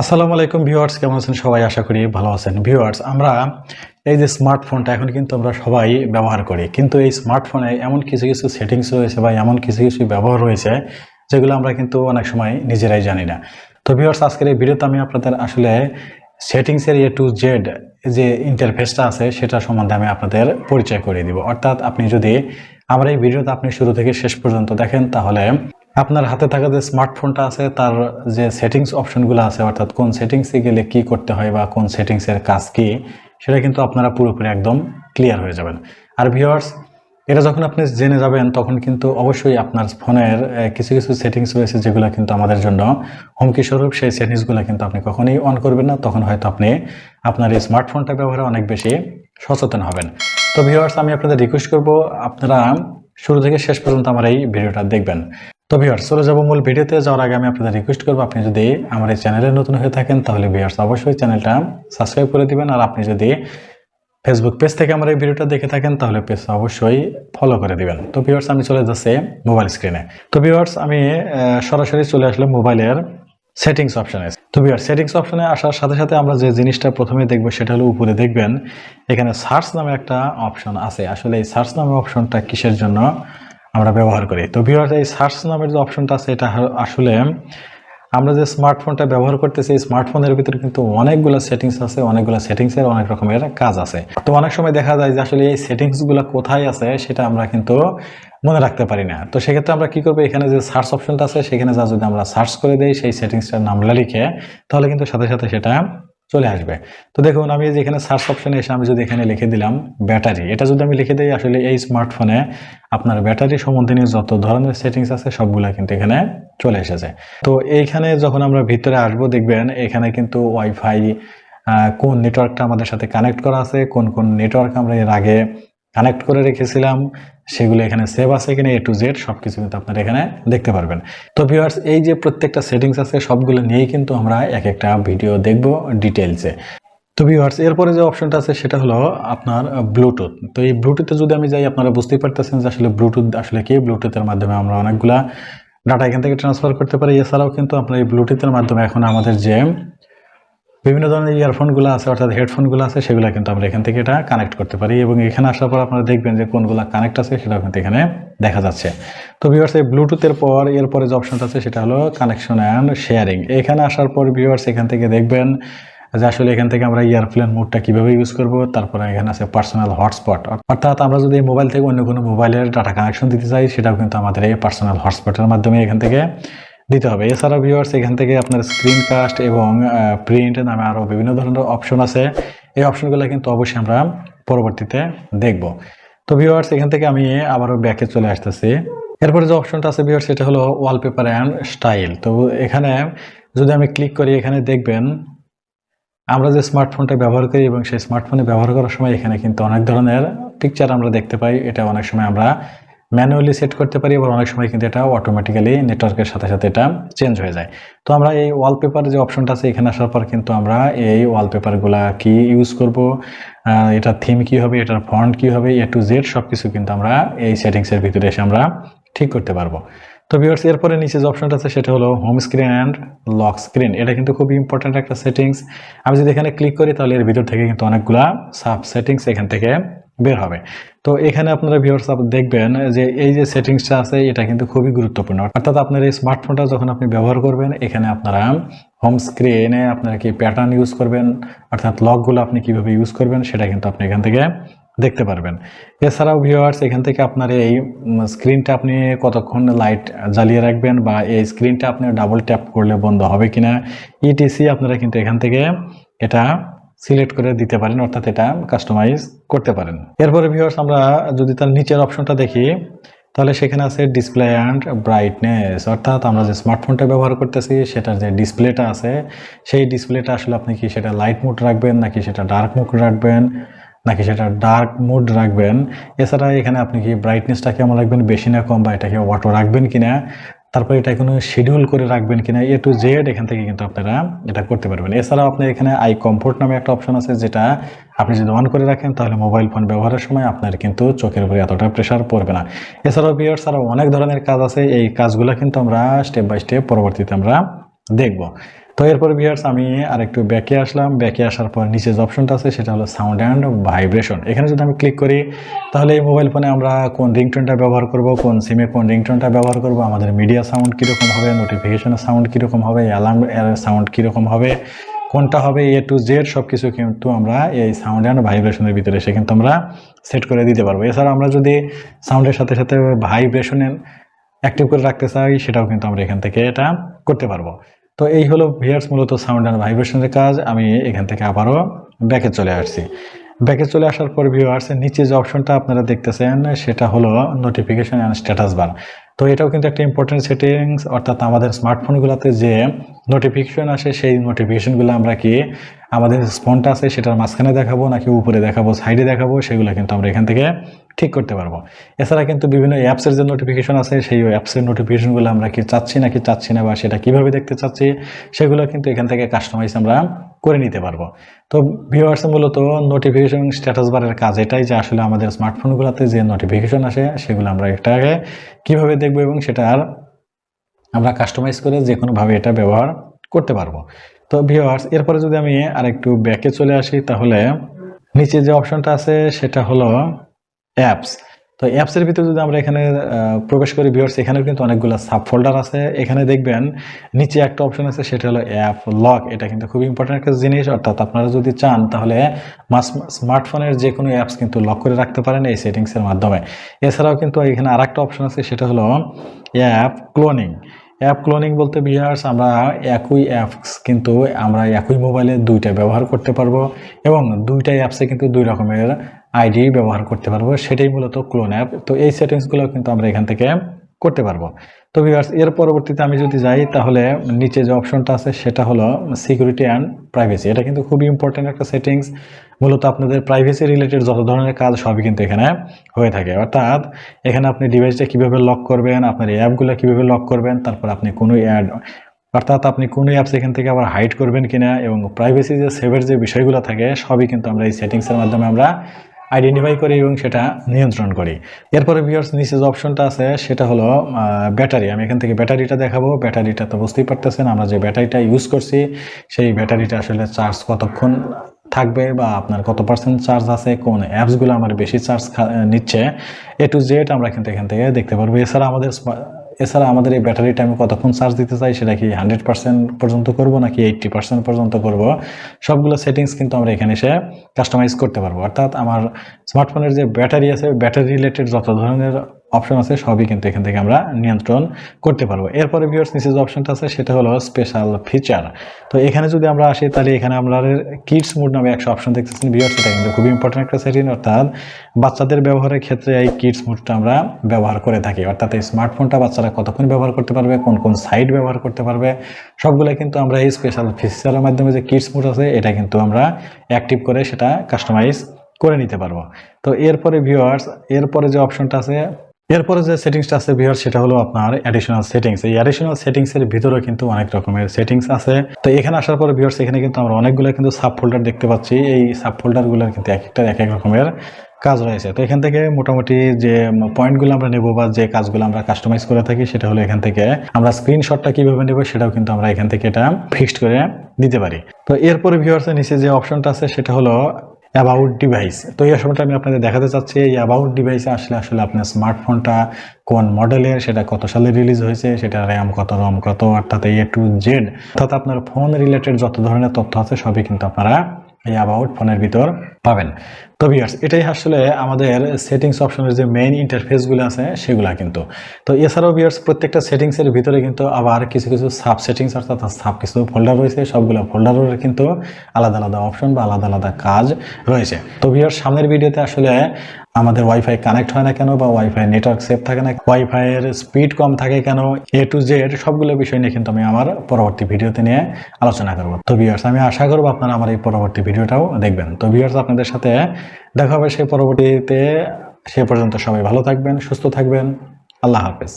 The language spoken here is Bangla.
আসসালামু আলাইকুম ভিউয়ার্স, কেমন আছেন সবাই? আশা করি ভালো আছেন। ভিউয়ার্স, আমরা এই যে স্মার্টফোনটা এখন কিন্তু আমরা সবাই ব্যবহার করি। কিন্তু এই স্মার্টফোনে এমন কিছু কিছু সেটিংস রয়েছে বা এমন কিছু কিছু ব্যবহার রয়েছে যেগুলো আমরা কিন্তু অনেক সময় নিজেরাই জানি না। তো ভিউয়ার্স, আজকের এই ভিডিওতে আমি আপনাদের আসলে সেটিংসের এ টু জেড যে ইন্টারফেসটা আছে, সেটা সম্বন্ধে আমি আপনাদের পরিচয় করে দিব। অর্থাৎ আপনি যদি আমার এই ভিডিওটা আপনি শুরু থেকে শেষ পর্যন্ত দেখেন, তাহলে আপনার হাতে থাকা যে স্মার্টফোনটা আছে, তার যে সেটিংস অপশনগুলো আছে, অর্থাৎ কোন সেটিংসে গেলে কি করতে হয় বা কোন সেটিংসের কাজ কি, সেটা কিন্তু আপনারা পুরোপুরি একদম ক্লিয়ার হয়ে যাবেন। আর ভিওয়ার্স এটা যখন আপনি জেনে যাবেন, তখন কিন্তু অবশ্যই আপনার ফোনের কিছু কিছু সেটিংস রয়েছে যেগুলো কিন্তু আমাদের জন্য হুমকি স্বরূপ। সেই সেটিংসগুলো কিন্তু আপনি কখনোই অন করবেন না। তখন হয়তো আপনি আপনার এই স্মার্টফোনটা ব্যবহারে অনেক বেশি সচেতন হবেন। তো ভিওয়ার্স আমি আপনাদের রিকোয়েস্ট করব, আপনারা শুরু থেকে শেষ পর্যন্ত আমার এই ভিডিওটা দেখবেন। তো ভিউয়ার্স চলে যাব মূল ভিডিওতে। যাওয়ার আগে আমি আপনাদের রিকোয়েস্ট করব, আপনি যদি আমার এই চ্যানেলে নতুন হয়ে থাকেন, তাহলে ভিউয়ার্স অবশ্যই চ্যানেলটা সাবস্ক্রাইব করে দিবেন। আর আপনি যদি ফেসবুক পেজ থেকে আমার এই ভিডিওটা দেখে থাকেন, তাহলে পেজ অবশ্যই ফলো করে দিবেন। তো ভিউয়ার্স আমি চলে যাচ্ছি মোবাইল স্ক্রিনে তো ভিউয়ার্স আমি সরাসরি চলে আসলাম মোবাইলের সেটিংস অপশনে তো ভিউয়ার সেটিংস অপশনে আসার সাথে সাথে আমরা যে জিনিসটা প্রথমে দেখব, সেটা হলো উপরে দেখবেন, এখানে সার্চ নামে একটা অপশন আছে। আসলে এই সার্চ নামে অপশনটা কিসের জন্য? আমরা ব্যবহার করি। তো ভিউয়ার এই সার্চ নামের যে অপশনটা আছে, এটা আসলে আমরা যে স্মার্টফোনটা ব্যবহার করতেছি, এই স্মার্টফোনের ভিতরে কিন্তু অনেকগুলো সেটিংস আছে, অনেকগুলো সেটিংসের অনেক রকমের কাজ আছে। তো অনেক সময় দেখা যায় যে আসলে এই সেটিংসগুলো কোথায় আছে, সেটা আমরা কিন্তু মনে রাখতে পারি না। তো সেক্ষেত্রে আমরা কি করব? এখানে যে সার্চ অপশনটা আছে, সেখানে যা যদি আমরা সার্চ করে দিই, সেই সেটিংসটার নামটা লিখে, তাহলে কিন্তু সাথে সাথে সেটা চলে আসবে। তো দেখুন, আমি যে এখানে সার্চ অপশনে এসে আমি যদি এখানে লিখে দিলাম ব্যাটারি এটা যদি আমি লিখে দিই আসলে এই স্মার্টফোনে আপনার ব্যাটারি সম্বন্ধে নিয়ে যত ধরনের সেটিংস আছে সবগুলা কিন্তু এখানে চলে এসেছে। তো এইখানে যখন আমরা ভিতরে আসব, দেখবেন এখানে কিন্তু ওয়াইফাই কোন নেটওয়ার্কটা আমাদের সাথে কানেক্ট করা আছে, কোন কোন নেটওয়ার্ক আমরা এর আগে কানেক্ট করে রেখেছিলাম সেগুলো এখানে সেভ আছে কিনা এ টু জেড সব কিছু কিন্তু আপনারা এখানে দেখতে পারবেন। তো ভিউয়ার্স এই যে প্রত্যেকটা সেটিংস আছে, সবগুলো নিয়েই কিন্তু আমরা এক একটা ভিডিও দেখব ডিটেলসে তো ভিউয়ার্স এরপরে যে অপশনটা আছে, সেটা হলো আপনার ব্লুটুথ তো এই ব্লুটুথে যদি আমি যাই, আপনারা বুঝতেই পারতেছেন যে আসলে ব্লুটুথ আসলে কি? ব্লুটুথের মাধ্যমে আমরা অনেকগুলা ডাটা এখান থেকে ট্রান্সফার করতে পারি। এছাড়াও কিন্তু আপনার এই ব্লুটুথের মাধ্যমে এখন আমাদের যে বিভিন্ন ধরনের ইয়ারফোনগুলো আছে, অর্থাৎ হেডফোনগুলো আছে, সেগুলো কিন্তু আমরা এখান থেকে এটা কানেক্ট করতে পারি এবং এখানে আসার পর আপনারা দেখবেন যে কোনগুলো কানেক্ট আছে সেটা কিন্তু এখানে দেখা যাচ্ছে। তো ভিউয়ার্স এই ব্লুটুথের পর, এরপরে যে অপশনটা আছে, সেটা হলো কানেকশন অ্যান্ড শেয়ারিং এখানে আসার পর ভিউয়ার্স এখান থেকে দেখবেন যে আসলে এখান থেকে আমরা এয়ারপ্লেন মোডটা কীভাবে ইউজ করব, তারপরে এখানে আছে পার্সোনাল হটস্পট অর্থাৎ আমরা যদি মোবাইল থেকে অন্য কোনো মোবাইলের ডাটা কানেকশন দিতে চাই, সেটাও কিন্তু আমাদের এই পার্সোনাল হটস্পটের মাধ্যমে এখান থেকে দিতে হবে। এছাড়া ভিউয়ার্স এখান থেকে আপনার স্ক্রিন কাস্ট এবং প্রিন্ট নামে আরও বিভিন্ন ধরনের অপশন আছে। এই অপশনগুলো কিন্তু অবশ্যই আমরা পরবর্তীতে দেখব। তো ভিউয়ার্স এখান থেকে আমি আবারও ব্যাকে চলে আসতেছি। এরপরে যে অপশনটা আছে ভিউয়ার্স সেটা হলো ওয়ালপেপার অ্যান্ড স্টাইল তো এখানে যদি আমি ক্লিক করি, এখানে দেখবেন আমরা যে স্মার্টফোনটা ব্যবহার করি এবং সেই স্মার্টফোনে ব্যবহার করার সময় এখানে কিন্তু অনেক ধরনের পিকচার আমরা দেখতে পাই। এটা অনেক সময় আমরা ম্যানুয়ালি সেট করতে পারি আবার অনেক সময় কিন্তু এটা অটোমেটিক্যালি নেটওয়ার্কের সাথে সাথে এটা চেঞ্জ হয়ে যায়। তো আমরা এই ওয়ালপেপার যে অপশনটা আছে এখানে আসার পর কিন্তু আমরা এই ওয়ালপেপারগুলা কি ইউজ করব এটা থিম কি হবে, এটার ফন্ট কি হবে এ টু জেড সব কিছু কিন্তু আমরা এই সেটিংসের ভিতরে এসে আমরা ঠিক করতে পারব। তো ভিউয়ার্স এরপরে নিচে যে অপশনটা আছে সেটা হলো home screen and lock screen এটা কিন্তু খুবই ইম্পর্ট্যান্ট একটা সেটিংস আমি যদি এখানে ক্লিক করি তাহলে এর ভিতর থেকে কিন্তু অনেকগুলা সাব সেটিংস এখান থেকে বের হবে। তো এখানে আপনারা ভিউয়ার্স দেখবেন যে এই যে সেটিংসটা আছে, এটা কিন্তু খুবই গুরুত্বপূর্ণ। অর্থাৎ আপনার এই স্মার্টফোনটা যখন আপনি ব্যবহার করবেন, এখানে আপনারা হোম স্ক্রিনে আপনারা কি প্যাটার্ন ইউজ করবেন, অর্থাৎ লকগুলো আপনি কীভাবে ইউজ করবেন, সেটা কিন্তু আপনি এখান থেকে দেখতে পারবেন। এছাড়াও ভিউয়ার্স এখান থেকে আপনার এই স্ক্রিনটা আপনি কতক্ষণ লাইট জ্বালিয়ে রাখবেন বা এই স্ক্রিনটা আপনি ডাবল ট্যাপ করলে বন্ধ হবে কিনা ইটিসি আপনারা কিন্তু এখান থেকে এটা সিলেক্ট করে দিতে পারেন, অর্থাৎ এটা কাস্টমাইজ করতে পারেন। এরপরে ভিউয়ার্স আমরা যদি তার নিচের অপশনটা দেখি, তাহলে সেখানে আছে ডিসপ্লে অ্যান্ড ব্রাইটনেস অর্থাৎ আমরা যে স্মার্টফোনটা ব্যবহার করতেছি, সেটার যে ডিসপ্লেটা আছে, সেই ডিসপ্লেটা আসলে আপনি কি সেটা লাইট মোড রাখবেন, নাকি সেটা ডার্ক মোড রাখবেন, নাকি সেটা ডার্ক মোড রাখবেন? এছাড়া এখানে আপনি কি ব্রাইটনেসটা কেমন রাখবেন, বেশি না কম, বা এটাকে অটো রাখবেন কিনা? তারপরে এটা কোনো শিডিউল করে রাখবেন কিনা এ টু জেড এখান থেকে কিন্তু আপনারা এটা করতে পারবেন। এছাড়াও আপনার এখানে আই কমফোর্ট নামে একটা অপশন আছে যেটা আপনি যদি অন করে রাখেন তাহলে মোবাইল ফোন ব্যবহারের সময় আপনার কিন্তু চোখের উপরে এতটা প্রেশার পড়বে না। এছাড়াও বিয়ার্স আরও অনেক ধরনের কাজ আছে, এই কাজগুলো কিন্তু আমরা স্টেপ বাই স্টেপ পরবর্তীতে আমরা দেখব। তো এরপর ভিউয়ার্স আমি আর একটু ব্যাকে আসলাম। ব্যাকে আসার পর নিচে যে অপশনটা আছে, সেটা হলো সাউন্ড অ্যান্ড ভাইব্রেশন এখানে যদি আমি ক্লিক করি, তাহলে এই মোবাইল ফোনে আমরা কোন রিংটোনটা ব্যবহার করব, কোন সিমে কোন রিংটোনটা ব্যবহার করব, আমাদের মিডিয়া সাউন্ড কীরকম হবে নোটিফিকেশনের সাউন্ড কীরকম হবে অ্যালার্ম সাউন্ড কীরকম হবে, কোনটা হবে এ টু জেড সব কিছু কিন্তু আমরা এই সাউন্ড অ্যান্ড ভাইব্রেশনের ভিতরে সে কিন্তু আমরা সেট করে দিতে পারব। এছাড়া আমরা যদি সাউন্ডের সাথে সাথে ভাইব্রেশনের অ্যাক্টিভ করে রাখতে চাই, সেটাও কিন্তু আমরা এখান থেকে এটা করতে পারব। তো এই হলো ভিয়ার্স মূলত সাউন্ড অ্যান্ড ভাইব্রেশনের কাজ। আমি এখান থেকে আবারও ব্যাকে চলে আসছি। ব্যাকে চলে আসার পর ভিউয়ার্স নিচে যে অপশনটা আপনারা দেখতেছেন, সেটা হলো নোটিফিকেশন অ্যান্ড স্ট্যাটাস বার তো এটাও কিন্তু একটা ইম্পর্টেন্ট সেটিংস অর্থাৎ আমাদের স্মার্টফোনগুলোতে যে নোটিফিকেশন আসে, সেই নোটিফিকেশনগুলো আমরা কি আমাদের স্পনটা আছে সেটার মাঝখানে দেখাবো, নাকি উপরে দেখাবো সাইডে দেখাবো, সেগুলো কিন্তু আমরা এখান থেকে ঠিক করতে পারব। এছাড়া কিন্তু বিভিন্ন অ্যাপসের যে নোটিফিকেশন আছে, সেই অ্যাপসের নোটিফিকেশনগুলো আমরা কি চাচ্ছি নাকি চাচ্ছি না, বা সেটা কীভাবে দেখতে চাচ্ছি, সেগুলো কিন্তু এখান থেকে কাস্টমাইজ আমরা করে নিতে পারব। তো ভিউয়ার্স মূলত নোটিফিকেশন স্ট্যাটাস বারের কাজ এটাই যে আসলে আমাদের স্মার্টফোনগুলোতে যে নোটিফিকেশন আসে, সেগুলো আমরা এটাকে কীভাবে দেখব এবং সেটা আর আমরা কাস্টমাইজ করে যে কোনোভাবে এটা ব্যবহার করতে পারব। তো ভিওয়ার্স এরপরে যদি আমি আরেকটু ব্যাকে চলে আসি, তাহলে নিচে যে অপশনটা আছে, সেটা হলো অ্যাপস তো অ্যাপসের ভিতরে যদি আমরা এখানে প্রবেশ করি ভিউয়ার্স এখানেও কিন্তু অনেকগুলো সাব ফোল্ডার আছে। এখানে দেখবেন নিচে একটা অপশন আছে, সেটা হলো অ্যাপ লক এটা কিন্তু খুব ইম্পর্টেন্ট একটা জিনিস। অর্থাৎ আপনারা যদি চান, তাহলে স্মার্টফোনের যে কোনো অ্যাপস কিন্তু লক করে রাখতে পারেন এই সেটিংসের মাধ্যমে। এছাড়াও কিন্তু এখানে আরেকটা অপশন আছে, সেটা হলো অ্যাপ ক্লোনিং অ্যাপ ক্লোনিং বলতে বিহার্স আমরা একই অ্যাপস কিন্তু আমরা একই মোবাইলে দুইটা ব্যবহার করতে পারব এবং দুইটা অ্যাপসে কিন্তু দুই রকমের আইডি ব্যবহার করতে পারব, সেটাই মূলত ক্লোন অ্যাপ তো এই সেটিংসগুলো কিন্তু আমরা এখান থেকে করতে পারব। তো ভিউয়ার্স এর পরবর্তীতে আমি যদি যাই, তাহলে নিচে যে অপশনটা আছে, সেটা হলো সিকিউরিটি অ্যান্ড প্রাইভেসি এটা কিন্তু খুবই ইম্পর্টেন্ট একটা সেটিংস মূলত আপনাদের প্রাইভেসি রিলেটেড যত ধরনের কাজ, সবই কিন্তু এখানে হয়ে থাকে। অর্থাৎ এখানে আপনি ডিভাইসটা কীভাবে লক করবেন, আপনার অ্যাপগুলো কীভাবে লক করবেন, তারপর আপনি কোনো অ্যাড অর্থাৎ আপনি কোনো অ্যাপস এখান থেকে আবার হাইড করবেন কিনা, এবং প্রাইভেসি যে সেভের যে বিষয়গুলো থাকে, সবই কিন্তু আমরা এই সেটিংসের মাধ্যমে আমরা আইডেন্টিফাই করি এবং সেটা নিয়ন্ত্রণ করি। এরপরে ভিউয়ার্স নিচে যে অপশনটা আছে, সেটা হলো ব্যাটারি আমি এখান থেকে ব্যাটারিটা দেখাবো। ব্যাটারিটা তো বুঝতেই পারতেছেন, আমরা যে ব্যাটারিটা ইউজ করছি, সেই ব্যাটারিটা আসলে চার্জ কতক্ষণ থাকবে বা আপনার কত পার্সেন্ট চার্জ আছে, কোন অ্যাপসগুলো আমার বেশি চার্জ নিচ্ছে এ টু জেড আমরা কিন্তু এখান থেকে দেখতে পারব। এছাড়া আমাদের এছাড়া আমাদের এই ব্যাটারিটা আমি কতক্ষণ চার্জ দিতে চাই সেটা কি হান্ড্রেড পার্সেন্ট পর্যন্ত করব নাকি এইট্টি পার্সেন্ট পর্যন্ত করব? সবগুলো সেটিংস কিন্তু আমরা এখানে এসে কাস্টমাইজ করতে পারব। অর্থাৎ আমার স্মার্টফোনের যে ব্যাটারি আছে ব্যাটারি রিলেটেড যত ধরনের অপশন আছে, সবই কিন্তু এখান থেকে আমরা নিয়ন্ত্রণ করতে পারব। এরপরে ভিউয়ার্স নিচে যে অপশনটা আছে, সেটা হলো স্পেশাল ফিচার তো এখানে যদি আমরা আসি, তাহলে এখানে আমরা কিডস মুড নামে একটা অপশন দেখতেছেন ভিউয়ার্স এটা কিন্তু খুবই ইম্পর্টেন্ট একটা সেটিং অর্থাৎ বাচ্চাদের ব্যবহারের ক্ষেত্রে এই কিডস মুডটা আমরা ব্যবহার করে থাকি। অর্থাৎ এই স্মার্টফোনটা বাচ্চারা কতক্ষণ ব্যবহার করতে পারবে, কোন কোন সাইট ব্যবহার করতে পারবে সবগুলো কিন্তু আমরা এই স্পেশাল ফিচারের মাধ্যমে যে কিডস মুড আছে, এটা কিন্তু আমরা অ্যাক্টিভ করে সেটা কাস্টমাইজ করে নিতে পারব। তো এরপরে ভিউয়ার্স এরপরে যে অপশনটা আছে এরপরে যে সেটিংসটা আছে ভিউয়ার, সেটা হলো আপনার অ্যাডিশনাল সেটিংস এই অ্যাডিশনাল সেটিংস এর ভিতরে কিন্তু অনেক রকমের সেটিংস আছে। তো এখানে আসার পরে ভিউয়ার্স, এখানে কিন্তু আমরা অনেকগুলো কিন্তু সাব ফোল্ডার দেখতে পাচ্ছি। এই সাব ফোল্ডারগুলোর কিন্তু এক একটা, এক এক রকমের কাজ রয়েছে। তো এখান থেকে মোটামুটি যে পয়েন্টগুলো আমরা নেব বা যে কাজগুলো আমরা কাস্টমাইজ করে থাকি, সেটা হলো এখান থেকে আমরা স্ক্রিনশটটা কীভাবে নেব, সেটাও কিন্তু আমরা এখান থেকে এটা ফিক্সড করে দিতে পারি। তো এরপরে ভিউয়ার্সের নিচে যে অপশনটা আছে, সেটা হলো অ্যাবাউট ডিভাইস তো এই সময়টা আমি আপনাদের দেখাতে চাচ্ছি, এই অ্যাবাউট ডিভাইসে আসলে আসলে আপনার স্মার্টফোনটা কোন মডেলের সেটা কত সালে রিলিজ হয়েছে সেটা র্যাম কত রম কত, অর্থাৎ এ টু জেড অর্থাৎ আপনার ফোন রিলেটেড যত ধরনের তথ্য আছে, সবই কিন্তু আপনারা এই অ্যাবাউট ফোনের ভিতর পাবেন। তো ভিউয়ার্স এটাই আসলে আমাদের সেটিংস অপশনের যে মেইন ইন্টারফেসগুলো আছে, সেগুলা কিন্তু। তো এছাড়াও ভিউয়ার্স প্রত্যেকটা সেটিংসের ভিতরে কিন্তু আবার কিছু কিছু সাব সেটিংস অর্থাৎ সাব কিছু ফোল্ডার রয়েছে, সবগুলো ফোল্ডারের কিন্তু আলাদা আলাদা অপশন বা আলাদা আলাদা কাজ রয়েছে। তো ভিউয়ার্স সামনের ভিডিওতে আসলে আমাদের ওয়াইফাই কানেক্ট হয় না কেন বা ওয়াইফাই নেটওয়ার্ক সেভ থাকে না ওয়াইফাই এর স্পিড কম থাকে কেন এ টু জেড সবগুলো বিষয় নিয়ে কিন্তু আমি আমার পরবর্তী ভিডিওতে নিয়ে আলোচনা করব। তো ভিউয়ার্স আমি আশা করব আপনারা আমার এই পরবর্তী ভিডিওটাও দেখবেন। তো ভিউয়ার্স আপনাদের সাথে দেখা হবে সেই পরবর্তীতে সে পর্যন্ত সবাই ভালো থাকবেন সুস্থ থাকবেন। আল্লাহ হাফেজ।